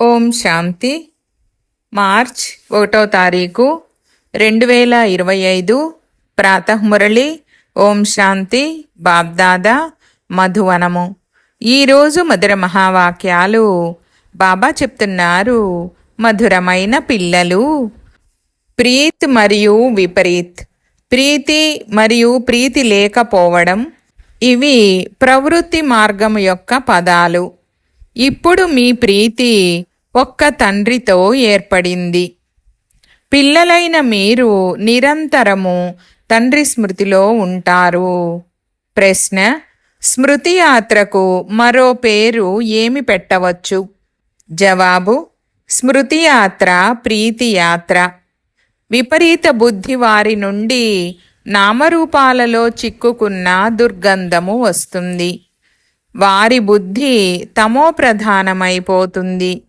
ఓం శాంతి. March ఒకటో తారీఖు రెండు వేల ఇరవై ఐదు. ప్రాతమురళి. ఓం శాంతి. బాబ్దాదా. మధువనము. ఈరోజు మధుర మహావాక్యాలు. బాబా చెప్తున్నారు మధురమైన పిల్లలు. ప్రీత్ మరియు విపరీత్. ప్రీతి మరియు ప్రీతి లేకపోవడం ఇవి ప్రవృత్తి మార్గం యొక్క పదాలు. ఇప్పుడు మీ ప్రీతి ఒక్క తండ్రితో ఏర్పడింది. పిల్లలైన మీరు నిరంతరము తండ్రి స్మృతిలో ఉంటారు. ప్రశ్న స్మృతి యాత్రకు మరో పేరు ఏమి పెట్టవచ్చు? జవాబు స్మృతి యాత్ర ప్రీతి యాత్ర. విపరీత బుద్ధి వారి నుండి నామరూపాలలో చిక్కుకున్న దుర్గంధము వస్తుంది. వారి బుద్ధి తమో ప్రధానమైపోతుంది.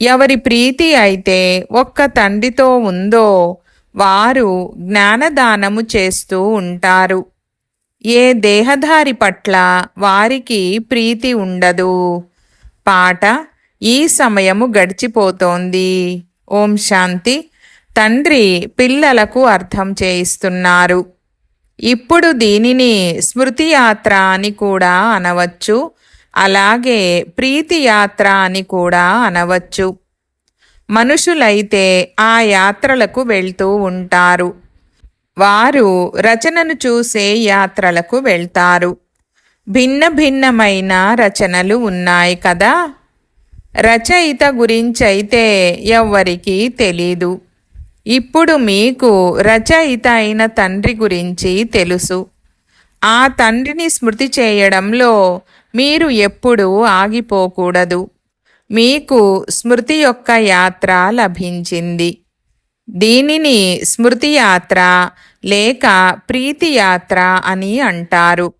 ఎవరి ప్రీతి అయితే ఒక్క తండ్రితో ఉందో వారు జ్ఞానదానము చేస్తూ ఉంటారు. ఏ దేహధారి పట్ల వారికి ప్రీతి ఉండదు. పాట ఈ సమయము గడిచిపోతోంది. ఓం శాంతి. తండ్రి పిల్లలకు అర్థం చేయిస్తున్నారు. ఇప్పుడు దీనిని స్మృతి యాత్ర అని కూడా అనవచ్చు. అలాగే ప్రీతి యాత్ర అని కూడా అనవచ్చు. మనుషులైతే ఆ యాత్రలకు వెళ్తూ ఉంటారు. వారు రచనను చూసే యాత్రలకు వెళ్తారు. భిన్న భిన్నమైన రచనలు ఉన్నాయి కదా? రచయిత గురించైతే ఎవ్వరికీ తెలీదు. ఇప్పుడు మీకు రచయిత అయిన తండ్రి గురించి తెలుసు. ఆ తండ్రిని స్మృతి చేయడంలో మీరు ఎప్పుడూ ఆగిపోకూడదు. మీకు స్మృతి యొక్క యాత్ర లభించింది. దీనిని స్మృతి యాత్ర లేక ప్రీతి యాత్ర అని అంటారు.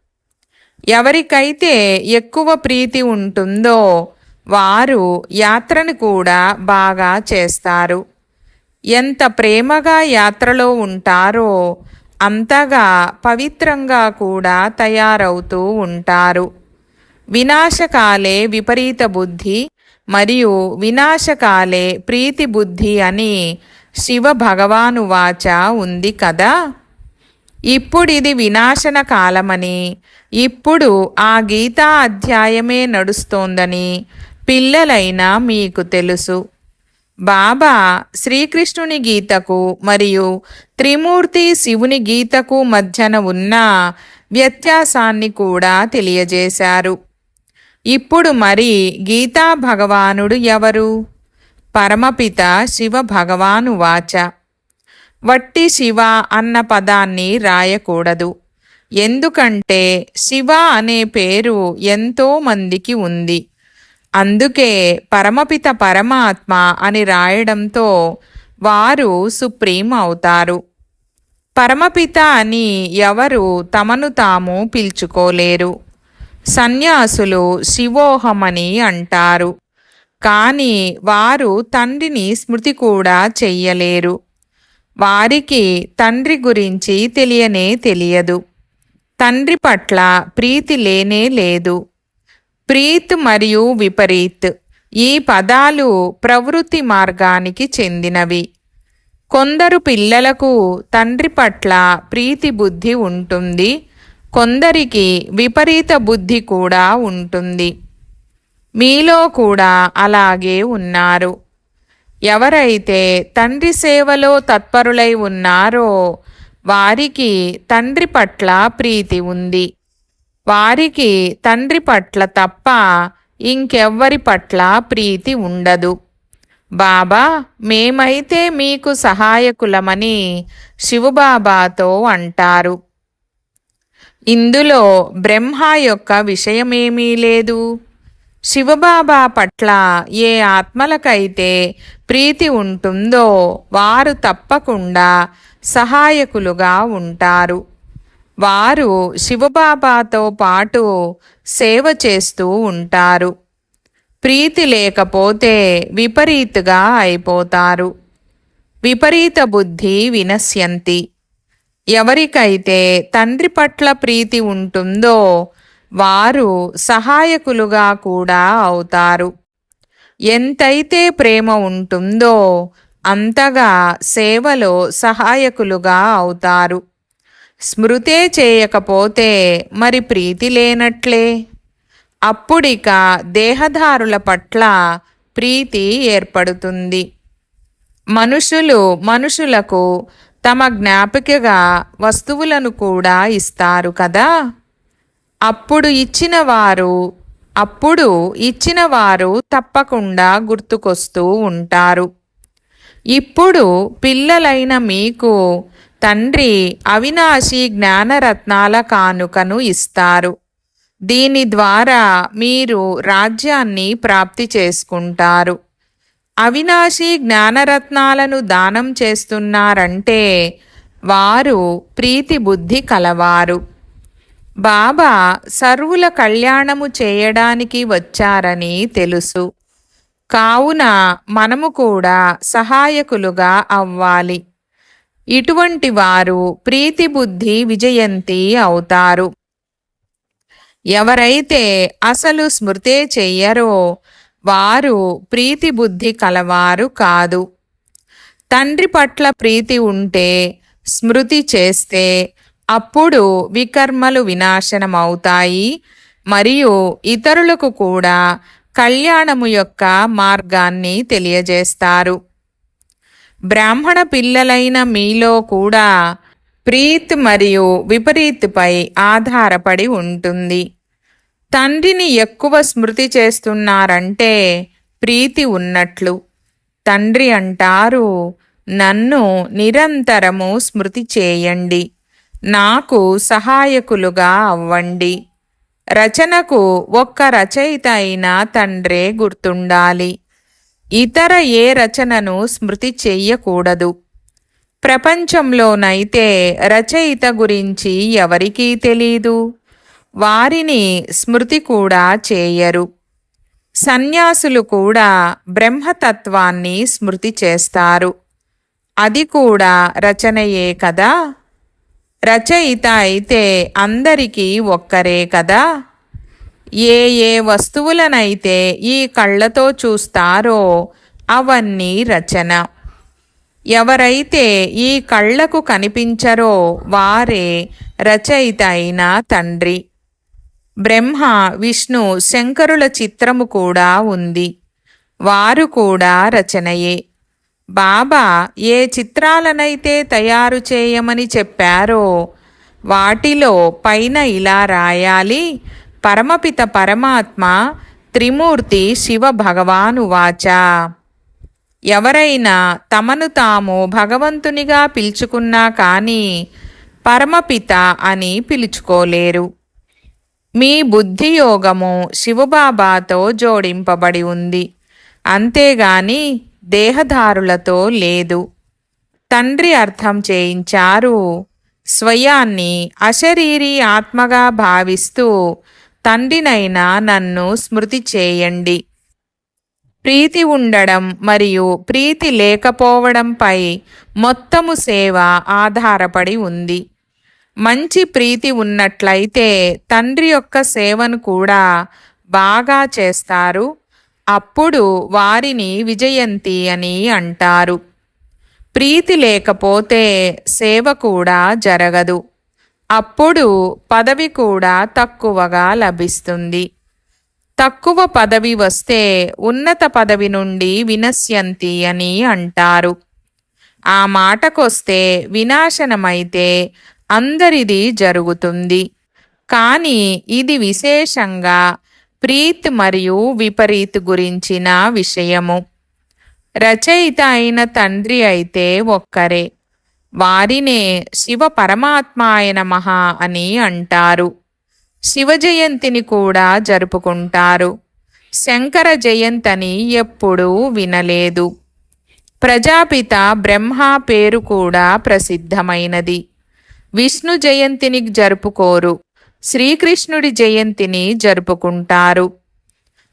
ఎవరికైతే ఎక్కువ ప్రీతి ఉంటుందో వారు యాత్రను కూడా బాగా చేస్తారు. ఎంత ప్రేమగా యాత్రలో ఉంటారో అంతగా పవిత్రంగా కూడా తయారవుతూ ఉంటారు. వినాశకాలే విపరీత బుద్ధి మరియు వినాశకాలే ప్రీతి బుద్ధి అని శివ భగవాను వాచ ఉంది కదా? ఇప్పుడిది వినాశన కాలమని ఇప్పుడు ఆ గీతా అధ్యాయమే నడుస్తోందని పిల్లలైన మీకు తెలుసు. బాబా శ్రీకృష్ణుని గీతకు మరియు త్రిమూర్తి శివుని గీతకు మధ్యన ఉన్న వ్యత్యాసాన్ని కూడా తెలియజేశారు. ఇప్పుడు మరి గీతా భగవానుడు ఎవరు? పరమపిత శివ భగవాను వాచ. వట్టి శివ అన్న పదాన్ని రాయకూడదు. ఎందుకంటే శివ అనే పేరు ఎంతో మందికి ఉంది. అందుకే పరమపిత పరమాత్మ అని రాయడంతో వారు సుప్రీం అవుతారు పరమపిత అని ఎవరు తమను తాము పిలుచుకోలేరు. సన్యాసులు శివోహమని అంటారు. కానీ వారు తండ్రిని స్మృతి కూడా చెయ్యలేరు. వారికి తండ్రి గురించి తెలియనే తెలియదు. తండ్రి పట్ల ప్రీతి లేనే లేదు. ప్రీత్ మరియు విపరీత్. ఈ పదాలు ప్రవృత్తి మార్గానికి చెందినవి. కొందరు పిల్లలకు తండ్రి పట్ల ప్రీతి బుద్ధి ఉంటుంది. కొందరికి విపరీత బుద్ధి కూడా ఉంటుంది. మీలో కూడా అలాగే ఉన్నారు. ఎవరైతే తండ్రి సేవలో తత్పరులై ఉన్నారో వారికి తండ్రి పట్ల ప్రీతి ఉంది. వారికి తండ్రి పట్ల తప్ప ఇంకెవ్వరి పట్ల ప్రీతి ఉండదు. బాబా మేమైతే మీకు సహాయకులమని శివబాబాతో అంటారు. ఇందులో బ్రహ్మ యొక్క విషయమేమీ లేదు. శివబాబా పట్ల ఏ ఆత్మలకైతే ప్రీతి ఉంటుందో వారు తప్పకుండా సహాయకులుగా ఉంటారు. వారు శివబాబాతో పాటు సేవ చేస్తూ ఉంటారు. ప్రీతి లేకపోతే విపరీతగా అయిపోతారు. విపరీత బుద్ధి వినశ్యంతి. ఎవరికైతే తండ్రి పట్ల ప్రీతి ఉంటుందో వారు సహాయకులుగా కూడా అవుతారు. ఎంతైతే ప్రేమ ఉంటుందో అంతగా సేవలో సహాయకులుగా అవుతారు. స్మృతే చేయకపోతే మరి ప్రీతి లేనట్లే? అప్పుడిక దేహదారుల పట్ల ప్రీతి ఏర్పడుతుంది. మనుషులు మనుషులకు తమ జ్ఞాపికగా వస్తువులను కూడా ఇస్తారు కదా? అప్పుడు ఇచ్చిన వారు అప్పుడు ఇచ్చిన వారు తప్పకుండా గుర్తుకొస్తూ ఉంటారు. ఇప్పుడు పిల్లలైన మీకు తండ్రి అవినాశి జ్ఞానరత్నాల కానుకను ఇస్తారు. దీని ద్వారా మీరు రాజ్యాన్ని ప్రాప్తి చేసుకుంటారు. అవినాశి జ్ఞానరత్నాలను దానం చేస్తున్నారంటే వారు ప్రీతి బుద్ధి కలవారు. బాబా సర్వుల కళ్యాణము చేయడానికి వచ్చారని తెలుసు. కావున మనము కూడా సహాయకులుగా అవ్వాలి. ఇటువంటి వారు ప్రీతి బుద్ధి విజయంతి అవుతారు. ఎవరైతే అసలు స్మృతే చెయ్యరో వారు ప్రీతి బుద్ధి కలవారు కాదు. తండ్రి పట్ల ప్రీతి ఉంటే స్మృతి చేస్తే అప్పుడు వికర్మలు వినాశనమవుతాయి. మరియు ఇతరులకు కూడా కళ్యాణము యొక్క మార్గాన్ని తెలియజేస్తారు. బ్రాహ్మణ పిల్లలైన మీలో కూడా ప్రీత్ మరియు విపరీత్పై ఆధారపడి ఉంటుంది. తండ్రిని ఎక్కువ స్మృతి చేస్తున్నారంటే ప్రీతి ఉన్నట్లు. తండ్రి అంటారు నన్ను నిరంతరము స్మృతి చేయండి. నాకు సహాయకులుగా అవ్వండి. రచనకు ఒక్క రచయిత అయిన తండ్రే గుర్తుండాలి. ఇతర ఏ రచనను స్మృతి చెయ్యకూడదు. ప్రపంచంలోనైతే రచయిత గురించి ఎవరికీ తెలీదు. వారిని స్మృతి కూడా చేయరు. సన్యాసులు కూడా బ్రహ్మతత్వాన్ని స్మృతి చేస్తారు. అది కూడా రచనయే కదా? రచయిత అయితే అందరికీ ఒక్కరే కదా? ఏ ఏ వస్తువులనైతే ఈ కళ్ళతో చూస్తారో అవన్నీ రచన. ఎవరైతే ఈ కళ్ళకు కనిపించరో వారే రచయిత అయిన తండ్రి. బ్రహ్మ విష్ణు శంకరుల చిత్రము కూడా ఉంది. వారు కూడా రచనయే. బాబా ఏ చిత్రాలనైతే తయారు చేయమని చెప్పారో వాటిలో పైన ఇలా రాయాలి పరమపిత పరమాత్మ త్రిమూర్తి శివ భగవాను వాచ. ఎవరైనా తమను తాము భగవంతునిగా పిలుచుకున్నా కానీ పరమపిత అని పిలుచుకోలేరు. మీ బుద్ధియోగము శివబాబాతో జోడింపబడి ఉంది. అంతేగాని దేహదారులతో లేదు. తండ్రి అర్థం చేయించారు. స్వయాన్ని అశరీరి ఆత్మగా భావిస్తూ తండ్రినైనా నన్ను స్మృతి చేయండి. ప్రీతి ఉండడం మరియు ప్రీతి లేకపోవడంపై మొత్తము సేవ ఆధారపడి ఉంది. మంచి ప్రీతి ఉన్నట్లయితే తండ్రి యొక్క సేవను కూడా బాగా చేస్తారు. అప్పుడు వారిని విజయంతి అని అంటారు. ప్రీతి లేకపోతే సేవ కూడా జరగదు. అప్పుడు పదవి కూడా తక్కువగా లభిస్తుంది. తక్కువ పదవి వస్తే ఉన్నత పదవి నుండి వినశ్యంతి అని అంటారు. ఆ మాటకొస్తే వినాశనమైతే అందరిది జరుగుతుంది. కానీ ఇది విశేషంగా ప్రీత్ మరియు విపరీత్ గురించిన విషయము. రచయిత అయిన తండ్రి అయితే ఒక్కరే. వారినే శివ పరమాత్మాయ మహా అని అంటారు. శివ జయంతిని కూడా జరుపుకుంటారు. శంకర జయంతని ఎప్పుడూ వినలేదు. ప్రజాపిత బ్రహ్మ పేరు కూడా ప్రసిద్ధమైనది. విష్ణు జయంతిని జరుపుకోరు. శ్రీకృష్ణుడి జయంతిని జరుపుకుంటారు.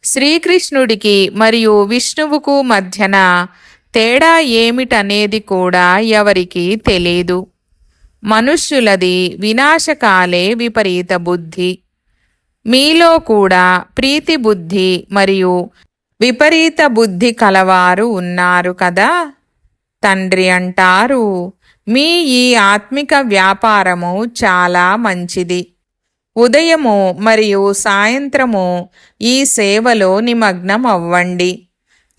శ్రీకృష్ణుడికి మరియు విష్ణువుకు మధ్యన తేడా ఏమిటనేది కూడా ఎవరికీ తెలీదు. మనుష్యులది వినాశకాలే విపరీత బుద్ధి. మీలో కూడా ప్రీతి బుద్ధి మరియు విపరీత బుద్ధి కలవారు ఉన్నారు కదా? తండ్రి అంటారు మీ ఈ ఆత్మిక వ్యాపారము చాలా మంచిది. ఉదయము మరియు సాయంత్రము ఈ సేవలో నిమగ్నం అవ్వండి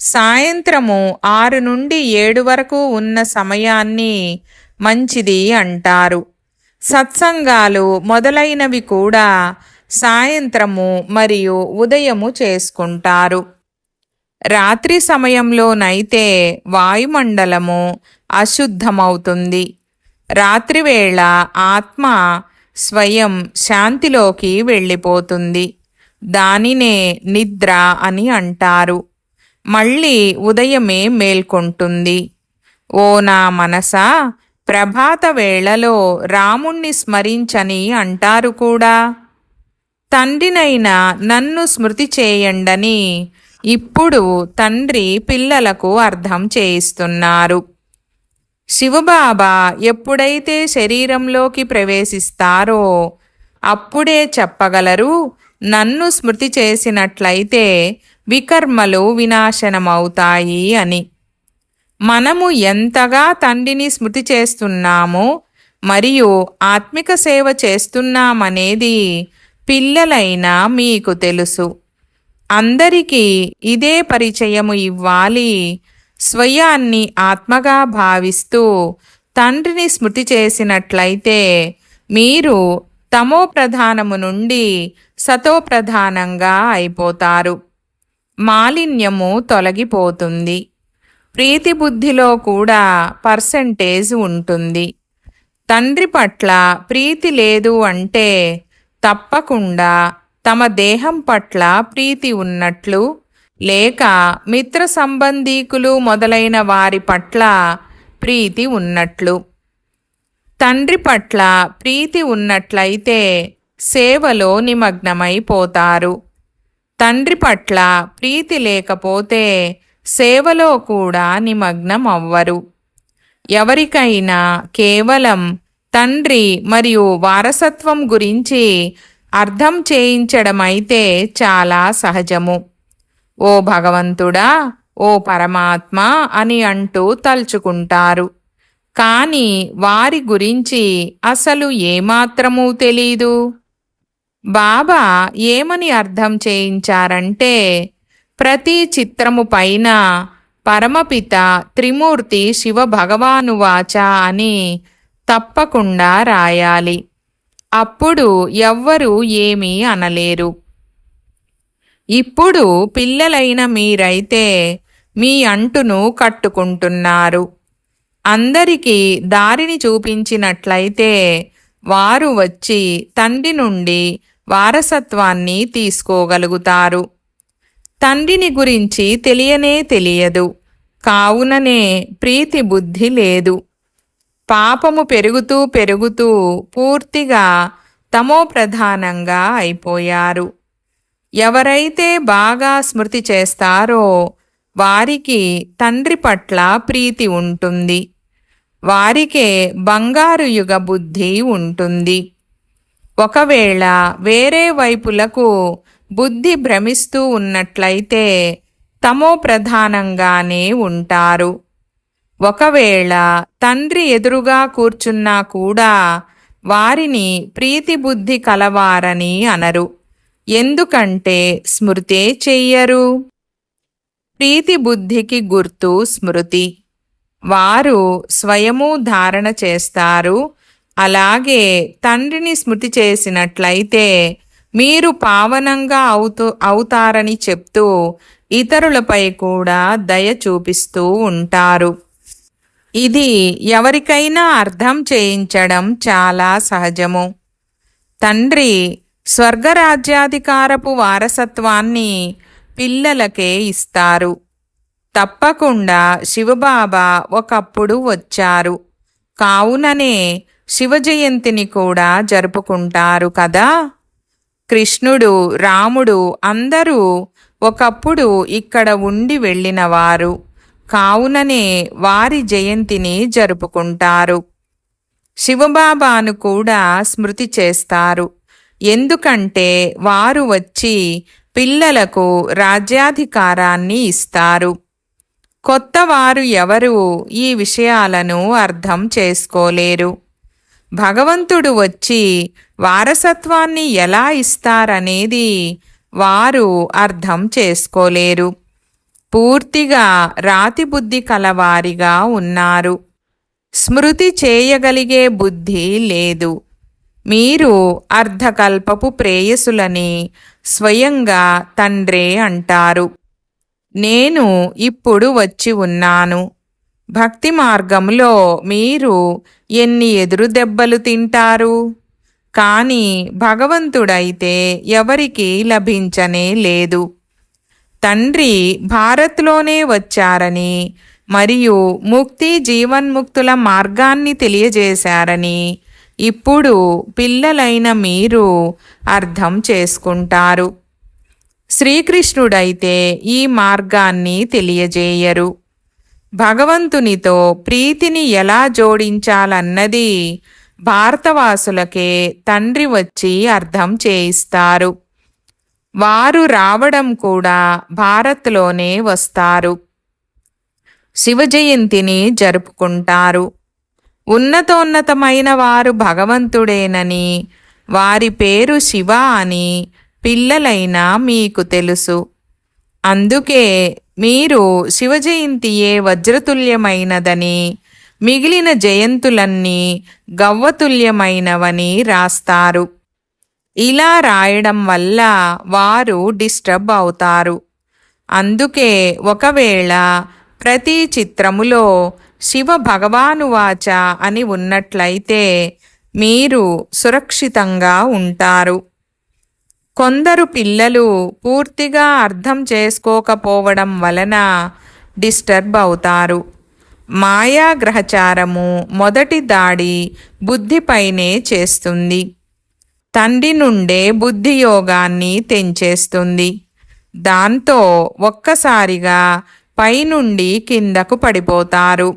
సాయంత్రము ఆరు నుండి ఏడు వరకు ఉన్న సమయాన్ని మంచిది అంటారు. సత్సంగాలు మొదలైనవి కూడా సాయంత్రము మరియు ఉదయము చేసుకుంటారు. రాత్రి సమయంలోనైతే వాయుమండలము అశుద్ధమవుతుంది. రాత్రివేళ ఆత్మ స్వయం శాంతిలోకి వెళ్ళిపోతుంది. దానినే నిద్ర అని అంటారు. మళ్ళీ ఉదయమే మేల్కొంటుంది. ఓ నా మనసా ప్రభాత వేళలో రాముణ్ణి స్మరించని అంటారు కూడా. తండ్రినైన నన్ను స్మృతి చేయండని ఇప్పుడు తండ్రి పిల్లలకు అర్థం చేయిస్తున్నారు. శివబాబా ఎప్పుడైతే శరీరంలోకి ప్రవేశిస్తారో అప్పుడే చెప్పగలరు నన్ను స్మృతి చేసినట్లయితే వికర్మలు వినాశనమవుతాయి అని. మనము ఎంతగా తండ్రిని స్మృతి చేస్తున్నామో మరియు ఆత్మిక సేవ చేస్తున్నామనేది పిల్లలైన మీకు తెలుసు. అందరికీ ఇదే పరిచయము ఇవ్వాలి. స్వయాన్ని ఆత్మగా భావిస్తూ తండ్రిని స్మృతి చేసినట్లయితే మీరు తమో ప్రధానము నుండి సతో ప్రధానంగా అయిపోతారు. మాలిన్యము తొలగిపోతుంది. ప్రీతి బుద్ధిలో కూడా పర్సంటేజ్ ఉంటుంది. తండ్రి పట్ల ప్రీతి లేదు అంటే తప్పకుండా తమ దేహం పట్ల ప్రీతి ఉన్నట్లు లేక మిత్ర సంబంధీకులు మొదలైన వారి పట్ల ప్రీతి ఉన్నట్లు. తండ్రి పట్ల ప్రీతి ఉన్నట్లయితే సేవలో నిమగ్నమైపోతారు. తండ్రి పట్ల ప్రీతి లేకపోతే సేవలో కూడా నిమగ్నం అవ్వరు ఎవరికైనా కేవలం తండ్రి మరియు వారసత్వం గురించి అర్థం చేయించడమైతే చాలా సహజము. ఓ భగవంతుడా ఓ పరమాత్మ అని అంటూ తలుచుకుంటారు. కానీ వారి గురించి అసలు ఏమాత్రమూ తెలీదు. బాబా ఏమని అర్థం చేయించారంటే ప్రతి చిత్రము పైన పరమపిత త్రిమూర్తి శివ భగవాను వాచ అని తప్పకుండా రాయాలి. అప్పుడు ఎవ్వరూ ఏమీ అనలేరు. ఇప్పుడు పిల్లలైన మీరైతే మీ అంటును కట్టుకుంటున్నారు. అందరికీ దారిని చూపించినట్లయితే వారు వచ్చి తండ్రి నుండి వారసత్వాన్ని తీసుకోగలుగుతారు. తండ్రిని గురించి తెలియనే తెలియదు. కావుననే ప్రీతి బుద్ధి లేదు. పాపము పెరుగుతూ పెరుగుతూ పూర్తిగా తమో ప్రధానంగా అయిపోయారు. ఎవరైతే బాగా స్మృతి చేస్తారో వారికి తండ్రి పట్ల ప్రీతి ఉంటుంది. వారికే బంగారు యుగ బుద్ధి ఉంటుంది. ఒకవేళ వేరే వైపులకు బుద్ధి భ్రమిస్తూ ఉన్నట్లయితే తమో ప్రధానంగానే ఉంటారు. ఒకవేళ తండ్రి ఎదురుగా కూర్చున్నా కూడా వారిని ప్రీతి బుద్ధి కలవారని అనరు. ఎందుకంటే స్మృతే చెయ్యరు. ప్రీతిబుద్ధికి గుర్తు స్మృతి. వారు స్వయము ధారణ చేస్తారు. అలాగే తండ్రిని స్మృతి చేసినట్లయితే మీరు పావనంగా అవుతూ అవుతారని చెప్తూ ఇతరులపై కూడా దయ చూపిస్తూ ఉంటారు. ఇది ఎవరికైనా అర్థం చేయించడం చాలా సహజము. తండ్రి స్వర్గరాజ్యాధికారపు వారసత్వాన్ని పిల్లలకే ఇస్తారు. తప్పకుండా శివబాబా ఒకప్పుడు వచ్చారు. కావుననే శివజయంతిని కూడా జరుపుకుంటారు కదా? కృష్ణుడు రాముడు అందరూ ఒకప్పుడు ఇక్కడ ఉండి వెళ్ళినవారు. కావుననే వారి జయంతిని జరుపుకుంటారు. శివబాబాను కూడా స్మృతి చేస్తారు. ఎందుకంటే వారు వచ్చి పిల్లలకు రాజ్యాధికారాన్ని ఇస్తారు. కొత్తవారు ఎవరు ఈ విషయాలను అర్థం చేసుకోలేరు. భగవంతుడు వచ్చి వారసత్వాన్ని ఎలా ఇస్తారనేది వారు అర్థం చేసుకోలేరు. పూర్తిగా రాతి బుద్ధి కలవారిగా ఉన్నారు. స్మృతి చేయగలిగే బుద్ధి లేదు. మీరు అర్ధకల్పపు ప్రేయసులని స్వయంగా తండ్రే అంటారు. నేను ఇప్పుడు వచ్చి ఉన్నాను. భక్తి మార్గంలో మీరు ఎన్ని ఎదురు దెబ్బలు తింటారు? కానీ భగవంతుడైతే ఎవరికీ లభించనే లేదు. తండ్రి భారత్లోనే వచ్చారని మరియు ముక్తి జీవన్ముక్తుల మార్గాన్ని తెలియజేశారని ఇప్పుడు పిల్లలైన మీరు అర్థం చేసుకుంటారు. శ్రీకృష్ణుడైతే ఈ మార్గాన్ని తెలియజేయరు. భగవంతునితో ప్రీతిని ఎలా జోడించాలన్నది భారతవాసులకే తండ్రి వచ్చి అర్థం చేయిస్తారు. వారు రావడం కూడా భారత్లోనే వస్తారు. శివజయంతిని జరుపుకుంటారు. ఉన్నతోన్నతమైన వారు భగవంతుడేనని వారి పేరు శివ అని పిల్లలైనా మీకు తెలుసు. అందుకే మీరు శివజయంతియే వజ్రతుల్యమైనదని మిగిలిన జయంతులన్నీ గవ్వతుల్యమైనవని రాస్తారు. ఇలా రాయడం వల్ల వారు డిస్టర్బ్ అవుతారు. అందుకే ఒకవేళ ప్రతి చిత్రములో శివ భగవానువాచ అని ఉన్నట్లయితే మీరు సురక్షితంగా ఉంటారు. కొందరు పిల్లలు పూర్తిగా అర్థం చేసుకోకపోవడం వలన డిస్టర్బ్ అవుతారు. మాయా గ్రహచారము మొదటి దాడి బుద్ధిపైనే చేస్తుంది. తండ్రి నుండే బుద్ధి యోగాన్ని తెంచేస్తుంది. దాంతో ఒక్కసారిగా పైనుండి కిందకు పడిపోతారు.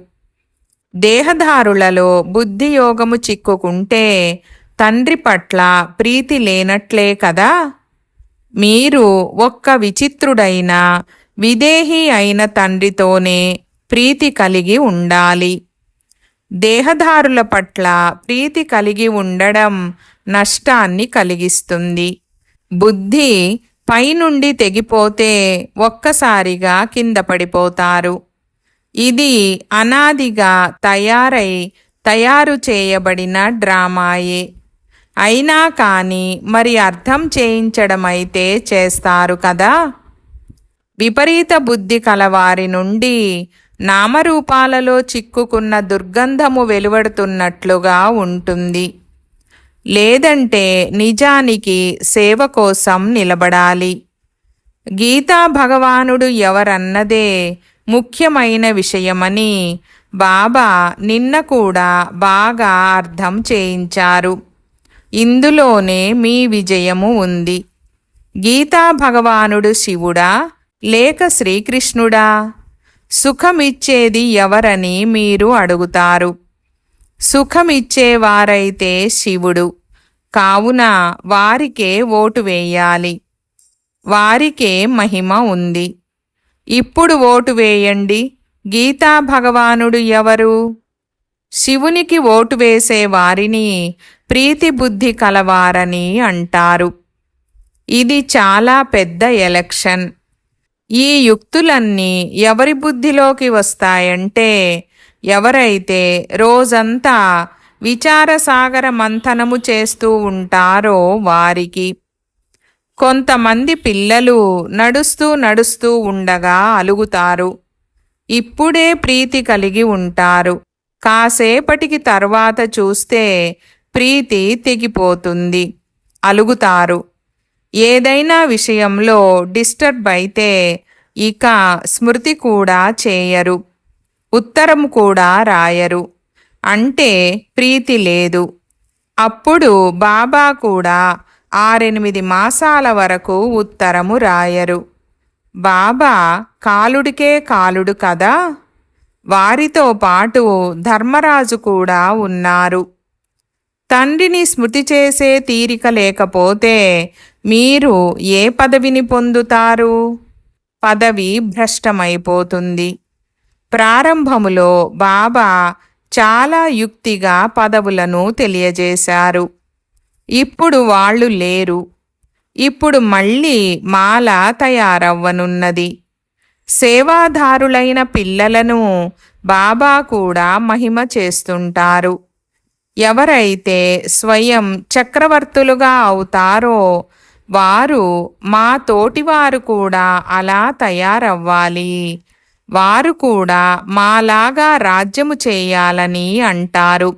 దేహదారులలో బుద్ధియోగము చిక్కుకుంటే తండ్రి పట్ల ప్రీతి లేనట్లే కదా? మీరు ఒక్క విచిత్రుడైన విదేహి అయిన తండ్రితోనే ప్రీతి కలిగి ఉండాలి. దేహదారుల పట్ల ప్రీతి కలిగి ఉండడం నష్టాన్ని కలిగిస్తుంది. బుద్ధి పైనుండి తెగిపోతే ఒక్కసారిగా కింద పడిపోతారు. ఇది అనాదిగా తయారై తయారు చేయబడిన డ్రామాయే. అయినా కానీ మరి అర్థం చేయించడమైతే చేస్తారు కదా? విపరీత బుద్ధి కలవారి నుండి నామరూపాలలో చిక్కుకున్న దుర్గంధము వెలువడుతున్నట్లుగా ఉంటుంది. లేదంటే నిజానికి సేవ కోసం నిలబడాలి. గీతా భగవానుడు ఎవరన్నదే ముఖ్యమైన విషయమని బాబా నిన్న కూడా బాగా అర్థం చేయించారు. ఇందులోనే మీ విజయము ఉంది. గీతా భగవానుడు శివుడా లేక శ్రీకృష్ణుడా? సుఖమిచ్చేది ఎవరని మీరు అడుగుతారు. సుఖమిచ్చేవారైతే శివుడు. కావున వారికే ఓటు వేయాలి. వారికే మహిమ ఉంది. ఇప్పుడు ఓటు వేయండి. గీతా భగవానుడు ఎవరు? శివునికి ఓటు వేసే వారిని ప్రీతి బుద్ధి కలవారని అంటారు. ఇది చాలా పెద్ద ఎలక్షన్. ఈ యుక్తులన్నీ ఎవరి బుద్ధిలోకి వస్తాయంటే ఎవరైతే రోజంతా విచారసాగర మంథనము చేస్తూ ఉంటారో వారికి. కొంతమంది పిల్లలు నడుస్తూ నడుస్తూ ఉండగా అలుగుతారు. ఇప్పుడే ప్రీతి కలిగి ఉంటారు. కాసేపటికి తర్వాత చూస్తే ప్రీతి తెగిపోతుంది. అలుగుతారు. ఏదైనా విషయంలో డిస్టర్బ్ అయితే ఇక స్మృతి కూడా చేయరు. ఉత్తరం కూడా రాయరు. అంటే ప్రీతి లేదు. అప్పుడు బాబా కూడా ఆరెనిమిది మాసాల వరకు ఉత్తరము రాయరు. బాబా కాలుడికే కాలుడు కదా? వారితో పాటు ధర్మరాజు కూడా ఉన్నారు. తండ్రిని స్మృతి చేసే తీరిక లేకపోతే మీరు ఏ పదవిని పొందుతారు? పదవి భ్రష్టమైపోతుంది. ప్రారంభములో బాబా చాలా యుక్తిగా పదవులను తెలియజేశారు. ఇప్పుడు వాళ్ళు లేరు. ఇప్పుడు మళ్ళీ మాల తయారవ్వనున్నది. సేవాదారులైన పిల్లలను బాబా కూడా మహిమ చేస్తుంటారు. ఎవరైతే స్వయం చక్రవర్తులుగా అవుతారో వారు మా తోటివారు కూడా అలా తయారవ్వాలి. వారు కూడా మాలాగా రాజ్యము చేయాలని అంటారు.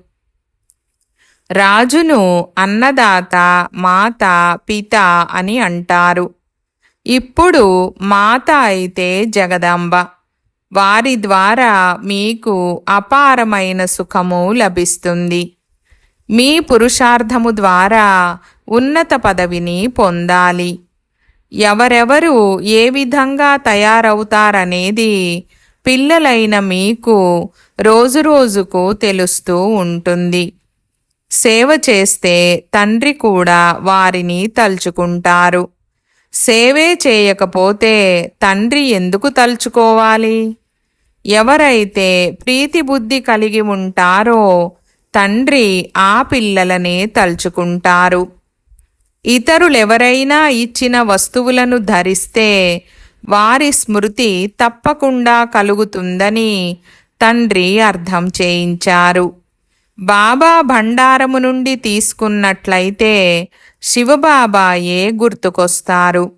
రాజును అన్నదాత మాత పిత అని అంటారు. ఇప్పుడు మాత అయితే జగదాంబ. వారి ద్వారా మీకు అపారమైన సుఖము లభిస్తుంది. మీ పురుషార్థము ద్వారా ఉన్నత పదవిని పొందాలి. ఎవరెవరు ఏ విధంగా తయారవుతారనేది పిల్లలైన మీకు రోజురోజుకు తెలుస్తూ ఉంటుంది. సేవ చేస్తే తండ్రి కూడా వారిని తలుచుకుంటారు. సేవే చేయకపోతే తండ్రి ఎందుకు తలుచుకోవాలి? ఎవరైతే ప్రీతి బుద్ధి కలిగి ఉంటారో తండ్రి ఆ పిల్లలనే తలుచుకుంటారు. ఇతరులెవరైనా ఇచ్చిన వస్తువులను ధరిస్తే వారి స్మృతి తప్పకుండా కలుగుతుందని తండ్రి అర్థం చేయించారు. బాబా భండారము నుండి తీసుకున్నట్లయితే శివబాబాయే గుర్తుకొస్తారు.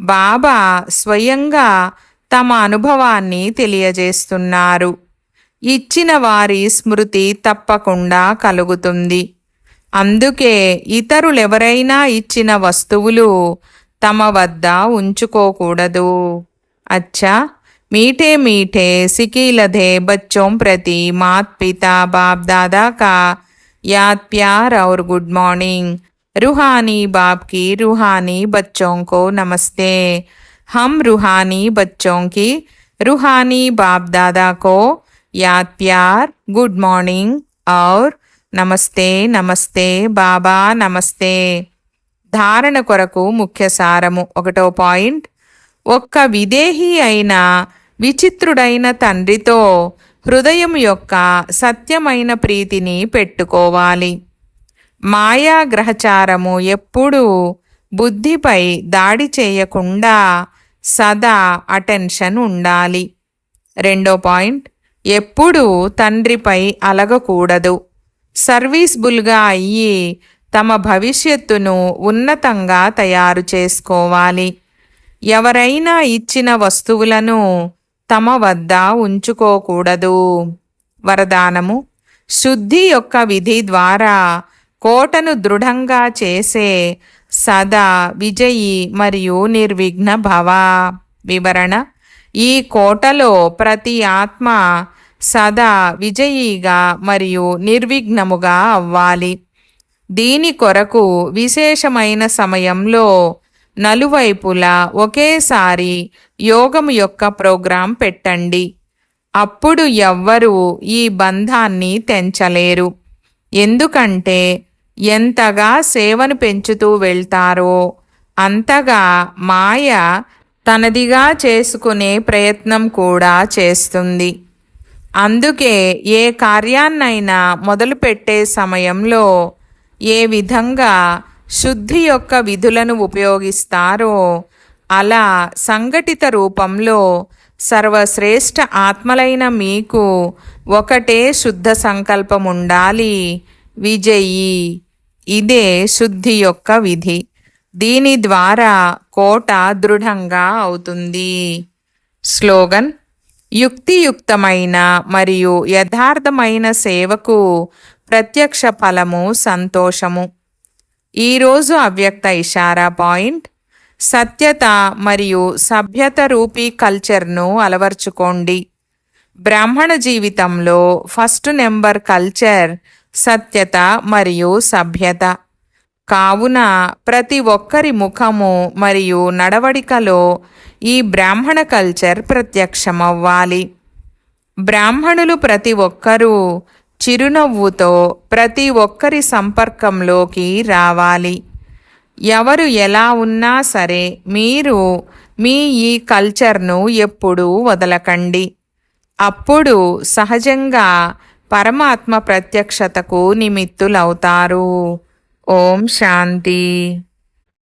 బాబా స్వయంగా తమ అనుభవాన్ని తెలియజేస్తున్నారు. ఇచ్చిన వారి స్మృతి తప్పకుండా కలుగుతుంది అందుకే ఇతరులెవరైనా ఇచ్చిన వస్తువులు తమ వద్ద ఉంచుకోకూడదు అచ్చా मीठे मीठे सिकीलधे बच्चों प्रति मात पिता बाप दादा का याद प्यार और गुड मॉर्निंग रूहानी बाप की रूहानी बच्चों को नमस्ते हम रूहानी बच्चों की रूहानी बाप दादा को याद प्यार गुड मॉर्निंग और నమస్తే నమస్తే బాబా నమస్తే ధారణ కొరకు ముఖ్య సారము ఒకటో పాయింట్ ఒక్క విదేహి అయిన విచిత్రుడైన తండ్రితో హృదయం యొక్క సత్యమైన ప్రీతిని పెట్టుకోవాలి మాయా గ్రహచారము ఎప్పుడూ బుద్ధిపై దాడి చేయకుండా సదా అటెన్షన్ ఉండాలి రెండో పాయింట్ ఎప్పుడూ తండ్రిపై అలగకూడదు. సర్వీస్బుల్గా అయ్యి తమ భవిష్యత్తును ఉన్నతంగా తయారు చేసుకోవాలి. ఎవరైనా ఇచ్చిన వస్తువులను తమ వద్ద ఉంచుకోకూడదు. వరదానము శుద్ధి యొక్క విధి ద్వారా కోటను దృఢంగా చేసే సదా విజయి మరియు నిర్విఘ్న భవ వివరణ ఈ కోటలో ప్రతి ఆత్మ సదా విజయీగా మరియు నిర్విఘ్నముగా అవ్వాలి. దీని కొరకు విశేషమైన సమయంలో నలువైపులా ఒకేసారి యోగం యొక్క ప్రోగ్రాం పెట్టండి. అప్పుడు ఎవ్వరూ ఈ బంధాన్ని తెంచలేరు. ఎందుకంటే ఎంతగా సేవను పెంచుతూ వెళ్తారో అంతగా మాయ తనదిగా చేసుకునే ప్రయత్నం కూడా చేస్తుంది. అందుకే ఏ కార్యాన్నైనా మొదలుపెట్టే సమయంలో ఏ విధంగా శుద్ధి యొక్క విధులను ఉపయోగిస్తారో అలా సంఘటిత రూపంలో సర్వశ్రేష్ఠ ఆత్మలైన మీకు ఒకటే శుద్ధ సంకల్పం ఉండాలి. విజయి. ఇదే శుద్ధి యొక్క విధి. దీని ద్వారా కోట దృఢంగా అవుతుంది. స్లోగన్ యుక్తియుక్తమైన మరియు యథార్థమైన సేవకు ప్రత్యక్ష ఫలము సంతోషము. ఈరోజు అవ్యక్త ఇషారా పాయింట్. సత్యత మరియు సభ్యత రూపీ కల్చర్ను అలవర్చుకోండి. బ్రాహ్మణ జీవితంలో ఫస్ట్ నెంబర్ కల్చర్ సత్యత మరియు సభ్యత. కావున ప్రతి ఒక్కరి ముఖము మరియు నడవడికలో ఈ బ్రాహ్మణ కల్చర్ ప్రత్యక్షమవ్వాలి. బ్రాహ్మణులు ప్రతి ఒక్కరూ చిరునవ్వుతో ప్రతి ఒక్కరి సంపర్కంలోకి రావాలి. ఎవరు ఎలా ఉన్నా సరే మీరు మీ ఈ కల్చర్ను ఎప్పుడూ వదలకండి. అప్పుడు సహజంగా పరమాత్మ ప్రత్యక్షతకు నిమిత్తులవుతారు. ఓం శాంతి.